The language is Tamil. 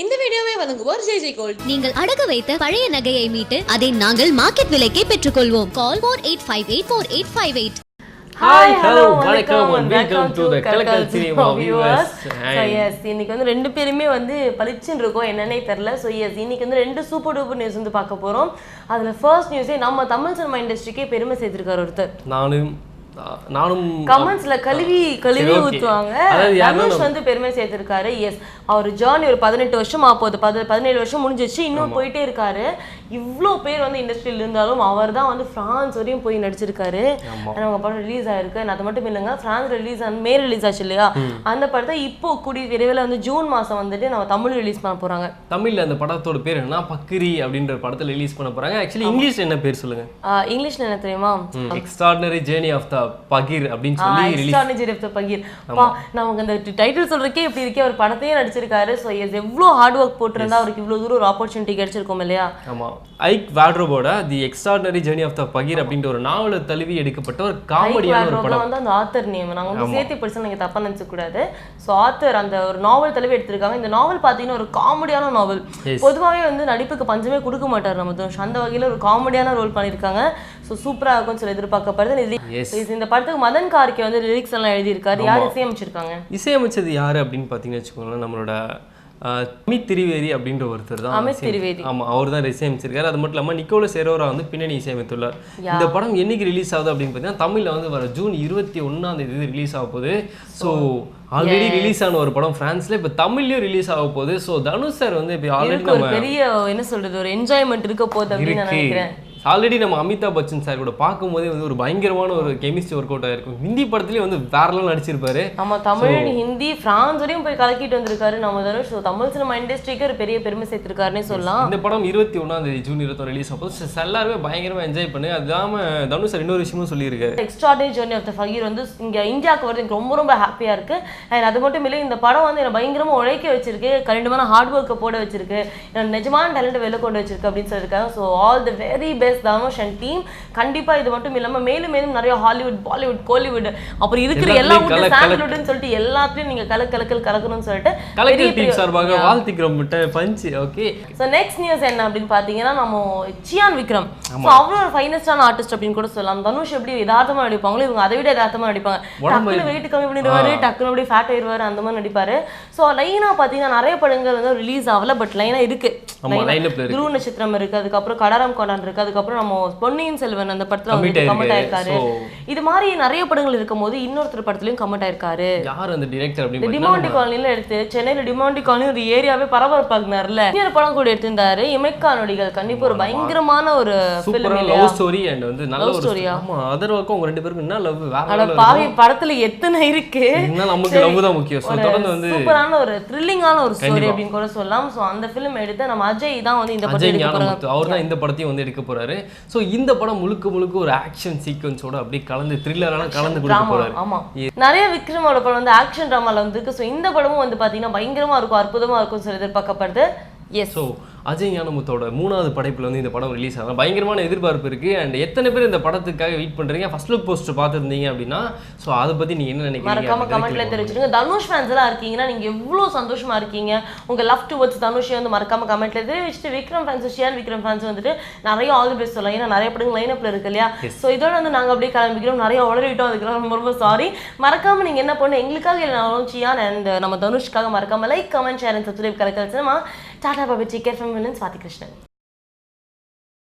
இந்த வீடியோவை வழங்குவோர் ஜெய் ஜெய் கோல்ட். நீங்கள் அடகு வைத்த பழைய நகையை மீட்டு அதை நாங்கள் மார்க்கெட் விலைக்கே பெற்றுக்கொள்வோம். Call four eight five eight four eight five eight hi hello வணக்கம் and welcome to the Kalakkal cinema viewers. So yes இன்னைக்கு வந்து ரெண்டு பேருமே வந்து பளிச்சுன்னு இருக்கோம் என்னன்னே தெரில ஸோ எஸ் இன்னைக்கு வந்து ரெண்டு சூப்பர் டூப்பர் நியூஸ் வந்து பார்க்க போறோம். அதுல ஃபர்ஸ்ட் நியூஸே நம்ம தமிழ் சினிமா இண்டஸ்ட்ரிக்கே பெருமை சேர்த்திருக்காரு ஒருத்தர். நானும் நானும் கமெண்ட்ஸ்ல கழுவி கழுவி. ஊத்துவாங்க. தனுஷ் வந்து பெருமை சேர்த்திருக்காரு. எஸ் அவர் ஜேர்னி ஒரு பதினெட்டு வருஷம் ஆப்போது பத பதினேழு வருஷம் முடிஞ்சிச்சு. இன்னும் போயிட்டே இருக்காரு. இவ்ளோ பேர் வந்து இண்டஸ்ட்ரியில் இருந்தாலும் அவர் தான் வந்து பிரான்ஸ் வரையும் போய் நடிச்சிருக்காரு. அவங்க படம் ரிலீஸ் ஆயிருக்கு. and அது மட்டும் இல்லைங்க பிரான்ஸ் ரிலீஸ் ஆன மே ரிலீஸ் ஆச்சு இல்லையா? அந்த படத்தை இப்போ கூடிய விரைவில் வந்து ஜூன் மாசம் வந்துட்டு நம்ம தமிழ் ரிலீஸ் பண்ண போறாங்க. தமிழ்ல அந்த படத்தோட பேர் என்ன பக்கிரி அப்படின்ற படத்தை ரிலீஸ் பண்ண போறாங்க. ஆக்சுவலி இங்கிலீஷ் என்ன பேர் சொல்லுங்க? இங்கிலீஷ்ல என்ன தெரியுமா? எக்ஸ்ட்ராடினரி ஜேர்னி ஆஃப் த பகீர் அப்படின்னு சொல்லி ரிலீஸ் பகீர். பா நமக்கு அந்த டைட்டில் சொல்றதுக்கே இப்படி இருக்கே அவர் படத்தையே நடிச்சிருக்காரு. ஸோ எவ்வளோ ஹார்ட் ஒர்க் போட்டிருந்தா அவருக்கு இவ்வளோ தூரம் ஒரு ஆப்பர்ச்சுனிட்டி கிடைச்சிருக்கும் இல்லையா? ஆமா. ஐக் வாட்ரோபோட the extraordinary journey of the fakir அப்படின்ற ஒரு நாவலை தழுவி எடுக்கப்பட்ட ஒரு காமெடியான ஒரு படம். வந்து அந்த ஆத்தர் நேம் நாங்க வந்து சேர்த்து படிச்சா நீங்க தப்பா நினைச்ச கூடாது ஸோ ஆத்தர் அந்த ஒரு நாவல் தலைவி எடுத்திருக்காங்க. இந்த நாவல் பாத்தீங்கன்னா ஒரு காமெடியான நாவல் பொதுவாவே வந்து நடிப்புக்கு பஞ்சமே கொடுக்க மாட்டார் நம்ம தனுஷ் அந்த வகையில ஒரு காமெடியான ரோல் பண்ணியிருக்காங்க ஸோ சூப்பரா இருக்கும்னு சொல்லி எதிர்பார்க்கப்படுது. இந்த படத்துக்கு மதன் கார்கே வந்து லிரிக்ஸ் எல்லாம் எழுதியிருக்காரு. யார் இசையமைச்சிருக்காங்க? இசையமைச்சது யாரு அப்படின்னு பார்த்தீங்கன்னு வச்சுக்கோங்களேன் நம்மளோட அமித் திரிவேதி அப்படின்ற ஒருத்தர் தான் அமித் திரிவேதி. ஆமா அவர் தான் இசையமைச்சிருக்காரு. அது மட்டும் இல்லாம நிக்கோல சேரோரா வந்து பின்னணி இசையமைத்துள்ளார். இந்த படம் என்னைக்கு ரிலீஸ் ஆகுது அப்படின்னு பார்த்தீங்கன்னா தமிழ்ல வந்து வர ஜூன் இருபத்தி ஒண்ணாம் தேதி ரிலீஸ் ஆக போகுது. ஸோ ஆல்ரெடி ரிலீஸ் ஆன ஒரு படம் பிரான்ஸ்ல இப்போ தமிழ்லயும் ரிலீஸ் ஆக போகுது. ஸோ தனுஷ் சார் வந்து இப்போ ஆல்ரெடி ஒரு பெரிய என்ன சொல்றது ஒரு என்ஜாய்மெண்ட் இருக்க போகுது அப்படின்னு நினைக்கிறேன். ஆல்ரெடி நம்ம அமிதாப் பச்சன் சார் கூட பார்க்கும்போதே வந்து ஒரு பயங்கரமான ஒரு கெமிஸ்ட்ரி ஒர்க் அவுட் ஆயிருக்கும் ஹிந்தி படத்துலயும் வந்து வேறலாம் நடிச்சிருப்பாரு. நம்ம தமிழ் ஹிந்தி பிரான்ஸ் வரையும் போய் கலக்கிட்டு வந்திருக்காரு நம்ம தனுஷ். ஸோ தமிழ் சினிமா இண்டஸ்ட்ரிக்கு ஒரு பெரிய பெருமை சேர்த்திருக்காருன்னே சொல்லலாம். இந்த படம் இருபத்தி ஒன்றாம் தேதி ஜூன் இருபத்தொரு ரிலீஸ் ஆகுது எல்லாருமே பயங்கரமா என்ஜாய் பண்ணு. அது இல்லாம தனுஷ் சார் இன்னொரு விஷயமும் சொல்லியிருக்காரு extraordinary journey of the fakir வந்து இங்க இந்தியாவுக்கு வரது எனக்கு ரொம்ப ரொம்ப ஹாப்பியா இருக்கு. அண்ட் அது மட்டும் இல்லை இந்த படம் வந்து என்னை பயங்கரமா உழைக்க வச்சிருக்கு. கண்டிப்பான ஹார்ட் ஒர்க்கை போட வச்சிருக்கு. என்னோட நிஜமான டேலண்ட் வெளில கொண்டு வச்சிருக்கு அப்படின்னு சொல்லியிருக்காங்க. So all the very best Dhanush and team கண்டிப்பா இது மட்டும் இல்லாம மேலும் மேலும் நிறைய ஹாலிவுட் பாலிவுட் கோலிவுட் அப்புறம் இருக்கிற எல்லா சாண்டல்வுட்னு சொல்லிட்டு எல்லாத்துலயும் நீங்க கல கலக்கல் கலக்கணும்னு சொல்லிட்டு கலெக்டர் டீம் சார்பாக வாழ்த்துக்கிறோம் பஞ்சு ஓகே ஸோ நெக்ஸ்ட் நியூஸ் என்ன அப்படின்னு பார்த்தீங்கன்னா நம்ம சியான் விக்ரம். ஸோ அவ்வளோ ஒரு ஃபைனஸ்டான ஆர்டிஸ்ட் அப்படின்னு கூட சொல்லலாம். தனுஷ் எப்படி யதார்த்தமா நடிப்பாங்களோ இவங்க அதை விட யதார்த்தமா நடிப்பாங்க. டக்குனு வெயிட் கம்மி பண்ணிடுவாரு டக்குனு அப்படியே ஃபேட் ஆயிடுவாரு அந்த மாதிரி நடிப்பாரு. ஸோ லைனா பார்த்தீங்கன்னா நிறைய படங்கள் வந்து ரிலீஸ் ஆகல பட் லைனா இருக்கு. துருவ நட்சத்திரம் இருக்கு அதுக்கப்புறம் கடாரம் கொண்டான் இருக்கு அதுக்கப்புறம் நம்ம பொன்னியின் செல்வன் அந்த படத்துல வந்து கமெண்ட் ஆயிருக்கு. ஆயிருக்காரு. இது மாதிரி நிறைய படங்கள் இருக்கும்போது இன்னொருத்தர் படத்துலயும் கமெண்ட் ஆயிருக்காரு. யார் அந்த டிரெக்டர் அப்படின்னு டிமாண்டி காலனில எடுத்து சென்னையில டிமாண்டி காலனி ஒரு ஏரியாவே பரபரப்பாக்குனார்ல இன்னொரு படம் கூட எடுத்திருந்தாரு. இமைக்கா நொடிகள் கண்டிப்பா ஒரு பயங்கரமான ஒரு லவ் ஸ்டோரி அண்ட் வந்து நல்ல ஒரு ஆ? ஆமா அதர்வாக்கும் உங்க ரெண்டு பேருக்கும் என்ன லவ் வேற பாவி படத்துல எத்தனை இருக்கு? நமக்கு லவ் தான் முக்கியம். ஸோ தொடர்ந்து வந்து சூப்பரான ஒரு த்ரில்லிங்கான ஒரு ஸ்டோரி அப்படின்னு கூட சொல்லலாம். சோ அந்த ஃபிலிம் எடுத்து நம்ம அஜய் தான் வந்து இந்த அஜய் எடுக்க ஞானமுத்து அவர் தான் இந்த படத்தையும் வந்து எடுக்க போறாரு. ஸோ இந்த படம் முழுக்க முழுக்க ஒரு ஆக்ஷன் சீக்வன்ஸோட அப்படியே கலந்து த்ரில்லரான கலந்து கொடுக்க டிராமா போறாரு. ஆமா. நிறைய விக்ரமோட படம் வந்து ஆக்ஷன் டிராமால வந்து ஸோ இந்த படமும் வந்து பாத்தீங்கன்னா பயங்கரமா இருக்கும் அற்புதமா இருக்கும் சொல்லி எதிர்பார்க்கப்படுது. எஸ் ஸோ அஜய் ஞானமுத்தோட மூணாவது படைப்புல வந்து இந்த படம் ரிலீஸ் ஆகும் பயங்கரமான எதிர்பார்ப்பு இருக்கு. அண்ட் எத்தனை பேர் இந்த படத்துக்காக வெயிட் பண்றீங்க? ஃபர்ஸ்ட் லுக் போஸ்டர் பார்த்துருந்தீங்க அப்படின்னா ஸோ அதை பத்தி நீங்க என்ன மறக்காம நினைக்கிறீங்க கமெண்ட்ல தெரிவிச்சிருங்க தனுஷ் ஃபேன்ஸ் எல்லாம் இருக்கீங்கன்னா நீங்க எவ்வளவு சந்தோஷமா இருக்கீங்க? உங்க லவ் டுவர்ட்ஸ் தனுஷ் வந்து மறக்காம கமெண்ட்ல தெரிவிச்சுட்டு விக்ரம் ஃபேன்ஸ் ஷியான் விக்ரம் ஃபேன்ஸ் வந்துட்டு நிறைய ஆல் தி பெஸ்ட் சொல்லலாம். ஏன்னா நிறைய படங்கள் லைன் அப்ல இருக்கு இல்லையா? சோ இதோட வந்து நாங்க அப்படியே கிளம்பிக்கிறோம். நிறைய உளறிட்டோம். அதுக்கு ரொம்ப ரொம்ப சாரி மறக்காம நீங்க என்ன பண்ணு எங்களுக்காக இல்லைனாலும் சியான் அண்ட் நம்ம தனுஷ்காக மறக்காம like comment share and subscribe cinema. Tata Bobby take care Milan Swati Krishnan